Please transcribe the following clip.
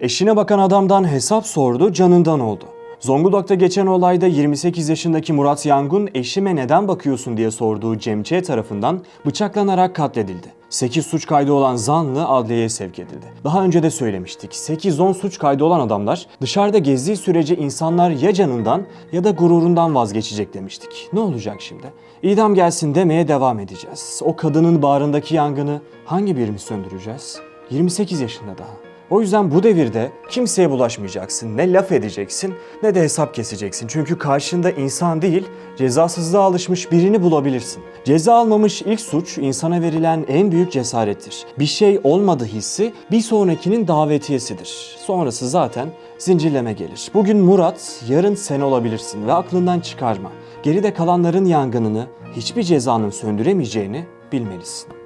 Eşine bakan adamdan hesap sordu, canından oldu. Zonguldak'ta geçen olayda 28 yaşındaki Murat Yangun eşime neden bakıyorsun diye sorduğu Cem Ç. tarafından bıçaklanarak katledildi. 8 suç kaydı olan zanlı adliyeye sevk edildi. Daha önce de söylemiştik. 8-10 suç kaydı olan adamlar dışarıda gezdiği sürece insanlar ya canından ya da gururundan vazgeçecek demiştik. Ne olacak şimdi? İdam gelsin demeye devam edeceğiz. O kadının bağrındaki yangını hangi birimiz söndüreceğiz? 28 yaşında daha. O yüzden bu devirde kimseye bulaşmayacaksın. Ne laf edeceksin ne de hesap keseceksin. Çünkü karşında insan değil, cezasızlığa alışmış birini bulabilirsin. Ceza almamış ilk suç insana verilen en büyük cesarettir. Bir şey olmadı hissi bir sonrakinin davetiyesidir. Sonrası zaten zincirleme gelir. Bugün Murat, yarın sen olabilirsin ve aklından çıkarma. Geride kalanların yangınını hiçbir cezanın söndüremeyeceğini bilmelisin.